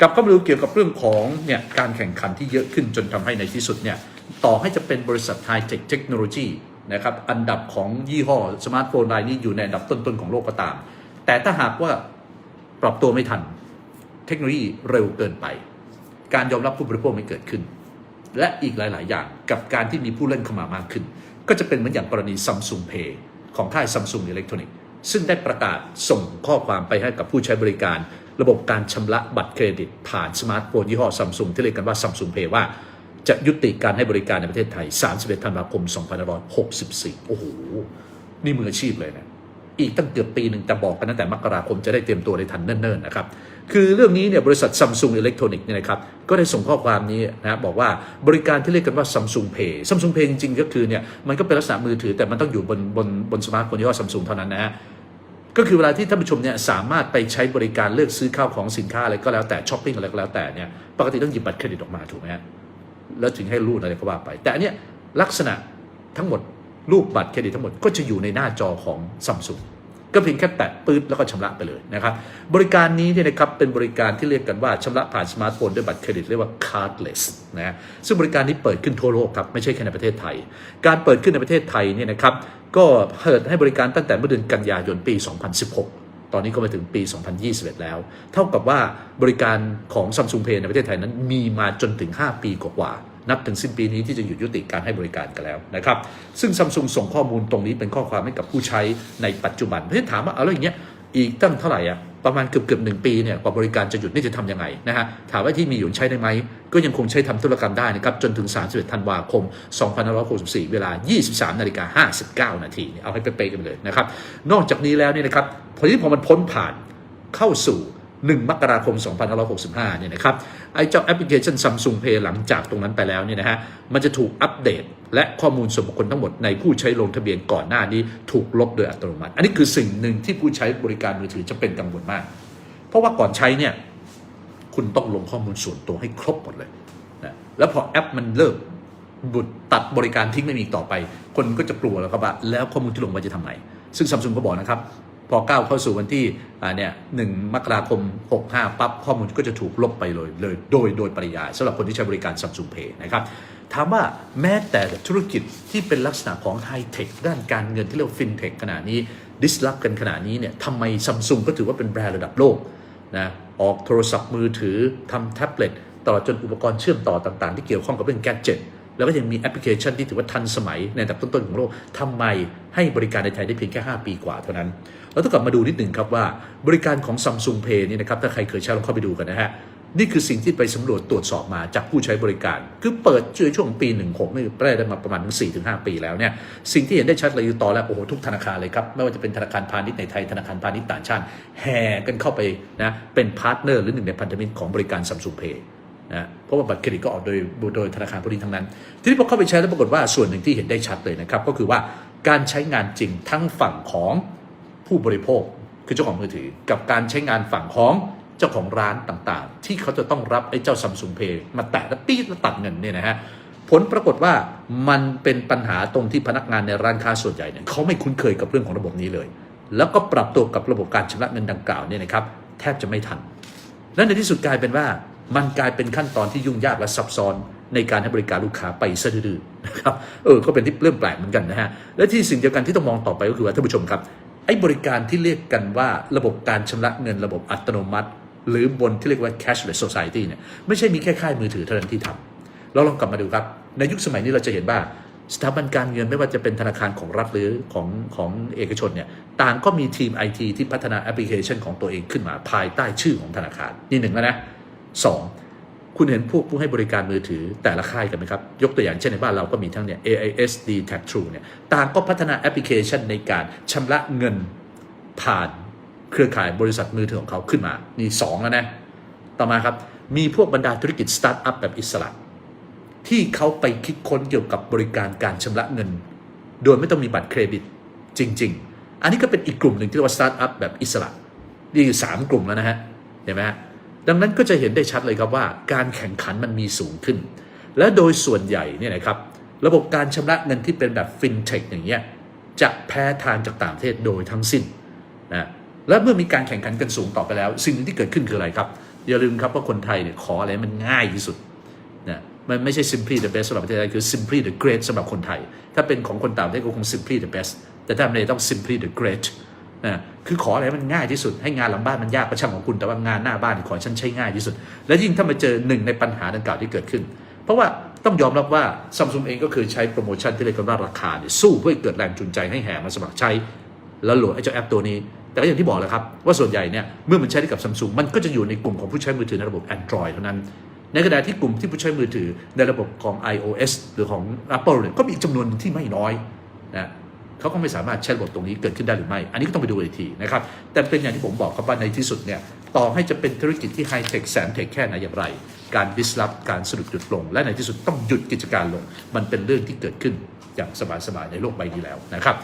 กลับเข้ามาดูเกี่ยวกับเรื่องของเนี่ยการแข่งขันที่เยอะขึ้นจนทำให้ในที่สุดเนี่ยต่อให้จะเป็นบริษัทไฮเทคเทคโนโลยีนะครับอันดับของยี่ห้อสมาร์ทโฟนรายนี้อยู่ในอันดับต้นๆของโลกก็ตาม แต่ถ้าหากว่าปรับตัวไม่ทันเทคโนโลยีเร็วเกินไป การยอมรับผู้บริโภคไม่เกิดขึ้น และอีกหลาย ๆ อย่างกับการที่มีผู้เล่นเข้ามามากขึ้น ก็จะเป็นเหมือนอย่างกรณี Samsung Pay ของค่าย Samsung Electronics ซึ่งได้ประกาศส่งข้อความไปให้กับผู้ใช้บริการระบบการชำระบัตรเครดิต ผ่านสมาร์ทโฟนยี่ห้อ Samsung ที่เรียกกันว่า Samsung Pay ว่าจะยุติการให้บริการในประเทศไทย 31 ธันวาคม 2564 โอ้โห นี่มืออาชีพเลยนะ อีกตั้งเกือบปีหนึ่งแต่บอกกันตั้งแต่มกราคมจะได้เตรียมตัวในทันเนิ่นๆนะครับ คือเรื่องนี้เนี่ยบริษัท Samsung Electronics เนี่ยนะครับ ก็ได้ส่งข้อความนี้นะบอกว่าบริการที่เรียกกันว่า Samsung Pay Samsung Pay จริงๆ ก็คือเนี่ยมันก็เป็นลักษณะมือถือแต่มันต้องอยู่บนบนบนสมาร์ทโฟนยี่ห้อ Samsung เท่านั้นนะฮะ ก็คือเวลาที่ท่านผู้ชมเนี่ยสามารถไปใช้บริการเลือกซื้อข้าวของสินค้าอะไรก็แล้วแต่ช้อปปิ้งอะไรก็แล้วแต่เนี่ยปกติต้องหยิบบัตรเครดิตออกมาถูกไหมฮะแล้วถึงให้รูดอะไรก็ว่าไป แต่อันเนี้ยลักษณะทั้งหมดรูปบัตรเครดิตทั้งหมดก็จะอยู่ในหน้าจอของซัมซุง ก็เพียงแค่แตะปื๊ดแล้วก็ชำระไปเลยนะครับ บริการนี้เนี่ยนะครับเป็นบริการที่เรียกกันว่าชำระผ่านสมาร์ทโฟนด้วยบัตรเครดิตเรียกว่า cardless นะฮะซึ่งบริการนี้เปิดขึ้นทั่วโลกครับไม่ใช่แค่ในประเทศไทย การเปิดขึ้นในประเทศไทยเนี่ยนะครับก็เปิดให้บริการตั้งแต่เมื่อเดือนกันยายนปี 2016ตอนนี้ก็มาถึงปี 2021 แล้ว เท่ากับว่าบริการของ Samsung Pay ในประเทศไทยนั้นมีมาจนถึง 5 ปีกว่า นับถึงสิ้นปีนี้ที่จะหยุดยุติการให้บริการกันแล้วนะครับ ซึ่ง Samsung ส่งข้อมูลตรงนี้เป็นข้อความให้กับผู้ใช้ในปัจจุบันเพราะฉะนั้นถามว่าเอาแล้วอย่างเงี้ยอีกตั้งเท่าไหร่อะประมาณเกือบเกือบหนึ่งปีเนี่ยกว่าบริการจะหยุดนี่จะทำยังไงนะฮะถามว่าที่มีอยู่ใช้ได้ไหม ก็ยังคงใช้ทำธุรกรรมได้นะครับ จนถึง 31 ธันวาคม 2564 เวลา 23 นาฬิกา 59 นาทีเอาให้เป๊ะๆกันเลยนะครับ นอกจากนี้แล้วเนี่ยนะครับพอที่พอมันพ้นผ่านเข้าสู่ 1 มกราคม 2565 เนี่ยนะครับไอ้เจ้าแอปพลิเคชัน Samsung Pay หลังจากตรงนั้นไปแล้วเนี่ยนะฮะมันจะถูกอัปเดต และข้อมูลส่วนบุคคลทั้งหมดในผู้ใช้ลงทะเบียนก่อนหน้านี้ถูกลบโดยอัตโนมัติ อันนี้คือสิ่งหนึ่งที่ผู้ใช้บริการมือถือจะเป็นกังวลมาก เพราะว่าก่อนใช้เนี่ยคุณต้องลงข้อมูลส่วนตัวให้ครบหมดเลยนะแล้วพอแอปมันเลิกบุดตัดบริการทิ้งไม่มีต่อไป คนก็จะกลัวแล้วครับแล้วข้อมูลที่ลงไปจะทำไงซึ่งซัมซุงก็บอกนะครับ พอก้าวเข้าสู่วันที่เนี่ยหนึ่งมกราคม 65 ปั๊บข้อมูลก็จะถูกลบไปเลยเลยโดยโดยปริยายสำหรับคนที่ใช้บริการ Samsung Pay นะครับถามว่าแม้แต่ธุรกิจที่เป็นลักษณะของไฮเทคด้านการเงินที่เรียกฟินเทคขนาดนี้ดิสลอฟกันขนาดนี้เนี่ยทำไมซัมซุงก็ถือว่าเป็นแบรนด์ระดับโลกนะออกโทรศัพท์มือถือทำแท็บเล็ตตลอดจนอุปกรณ์เชื่อมต่อต่างๆ ที่เกี่ยวข้องกับเรื่องแกจ็ตแล้วก็ยังมีแอปพลิเคชันที่ถือว่าทันสมัยในอันดับต้นๆของโลกทำไม ให้บริการในไทยได้เพียงแค่ 5 ปีกว่าเท่านั้น เราต้องกลับมาดูนิดหนึ่งครับว่าบริการของ Samsung Pay นี่นะครับถ้าใครเคยใช้ลองเข้าไปดูกันนะฮะนี่คือสิ่งที่ไปสำรวจตรวจสอบมาจากผู้ใช้บริการ คือเปิดช่วงช่วงปี 16นี่แปลได้มาประมาณถึง4-5ปีแล้วเนี่ยสิ่งที่เห็นได้ชัดเลยคือตอนแรกโอ้โหทุกธนาคารเลยครับ ไม่ว่าจะเป็นธนาคารพาณิชย์ในไทยธนาคารพาณิชย์ต่างชาติแห่กันเข้าไปนะเป็นพาร์ทเนอร์หรือหนึ่งในพันธมิตรของบริการ Samsung Pay นะเพราะว่าบัตรเครดิตก็ออกโดยโดยธนาคารพวกนี้ทั้งนั้น ทีนี้พอเข้าไปใช้แล้วปรากฏว่าส่วนหนึ่งที่เห็นได้ชัดเลยนะครับก็คือว่า การใช้งานจริงทั้งฝั่งของผู้บริโภคคือเจ้าของมือถือ กับการใช้งานฝั่งของเจ้าของร้านต่างๆ ที่เขาจะต้องรับไอ้เจ้า Samsung Pay มาแตะแล้วตีแล้วตัดเงินเนี่ยนะฮะผลปรากฏว่ามันเป็นปัญหาตรงที่พนักงานในร้านค้าส่วนใหญ่เนี่ยเขาไม่คุ้นเคยกับเรื่องของระบบนี้เลย แล้วก็ปรับตัวกับระบบการชำระเงินดังกล่าวเนี่ยนะครับแทบจะไม่ทัน และในที่สุดกลายเป็นว่ามันกลายเป็นขั้นตอนที่ยุ่งยากและซับซ้อน ในการให้บริการลูกค้าไปซะดื้อๆนะครับเออก็เป็นที่เรื่องแปลกเหมือนกันนะฮะและที่สิ่งเดียวกันที่ต้องมองต่อไปก็คือว่าท่านผู้ชมครับไอ้บริการที่เรียกกันว่าระบบการชำระเงินระบบอัตโนมัติ หรือบนที่เรียกว่า cashless society เนี่ยไม่ใช่มีแค่ค่ายมือถือเท่านั้นที่ทำเราลองกลับมาดูครับ ในยุคสมัยนี้เราจะเห็นว่าสถาบันการเงินไม่ว่าจะเป็นธนาคารของรัฐหรือของของเอกชนเนี่ยต่างก็มีทีมไอทีที่พัฒนาแอปพลิเคชันของตัวเองขึ้นมาภายใต้ชื่อของธนาคารนี่หนึ่งแล้วนะสอง คุณเห็นพวกผู้ให้บริการมือถือแต่ละค่ายกันไหมครับ ยกตัวอย่าง chen ในบ้านเราก็มีทั้งเนี่ย AIS D Tag True เนี่ยต่างก็พัฒนาแอปพลิเคชันในการชำระเงินผ่านเครือข่ายบริษัทมือถือของเขาขึ้นมา นี่สองแล้วนะ ต่อมาครับ มีพวกบรรดาธุรกิจสตาร์ทอัพแบบอิสระ ที่เขาไปคิดค้นเกี่ยวกับบริการการชำระเงิน โดยไม่ต้องมีบัตรเครดิตจริง ๆ อันนี้ก็เป็นอีกกลุ่มหนึ่งที่เรียกว่าสตาร์ทอัพแบบอิสระ นี่คือสามกลุ่มแล้วนะฮะเห็นไหมฮะ ดังนั้นก็จะเห็นได้ชัดเลยครับว่า การแข่งขันมันมีสูงขึ้น และโดยส่วนใหญ่เนี่ยนะครับระบบการชำระเงินที่เป็นแบบฟินเทคอย่างเงี้ยจะแพ้ทางจากต่างประเทศโดยทั้งสิ้นนะและเมื่อมีการแข่งขันกันสูงต่อไปแล้ว สิ่งหนึ่งที่เกิดขึ้นคืออะไรครับ อย่าลืมครับว่าคนไทยเนี่ยขออะไรมันง่ายที่สุดนะมันไม่ใช่ simply the best สำหรับประเทศไทยคือ simply the great สำหรับคนไทย ถ้าเป็นของคนต่างประเทศก็คง simply the best แต่ถ้าในต้อง simply the great นะคือขออะไรมันง่ายที่สุดให้งานหลังบ้านมันยากก็ช่างของคุณแต่ว่างานหน้าบ้านขอฉันใช้ง่ายที่สุด และยิ่งถ้ามาเจอหนึ่งในปัญหาดังกล่าวที่เกิดขึ้น เพราะว่าต้องยอมรับว่าซัมซุงเองก็คือใช้โปรโมชั่นที่เรียกกันว่าราคาเนี่ยสู้เพื่อให้เกิดแรงจูงใจให้แห่มาสมัครใช้แล้วโหลดไอ้เจ้าแอปตัวนี้ แต่ก็อย่างที่บอกแหละครับ ว่าส่วนใหญ่เนี่ยเมื่อมันใช้ได้กับซัมซุงมันก็จะอยู่ในกลุ่มของผู้ใช้มือถือในระบบ Android เท่านั้น ในขณะที่กลุ่มที่ผู้ใช้มือถือในระบบของ iOS หรือของ Apple เนี่ยก็มีจำนวนที่ไม่น้อยนะ เขาก็ไม่สามารถใช้ระบบตรงนี้เกิดขึ้นได้หรือไม่ อันนี้ก็ต้องไปดูอีกทีนะครับแต่เป็นอย่างที่ผมบอกครับว่าในที่สุดเนี่ยต่อให้จะเป็นธุรกิจที่ไฮเทคแสนเทคแค่ไหนอย่างไร การดิสลอฟการสะดุดหยุดลง และในที่สุดต้องหยุดกิจการลง มันเป็นเรื่องที่เกิดขึ้นอย่างสบายๆในโลกใบนี้แล้วนะครับ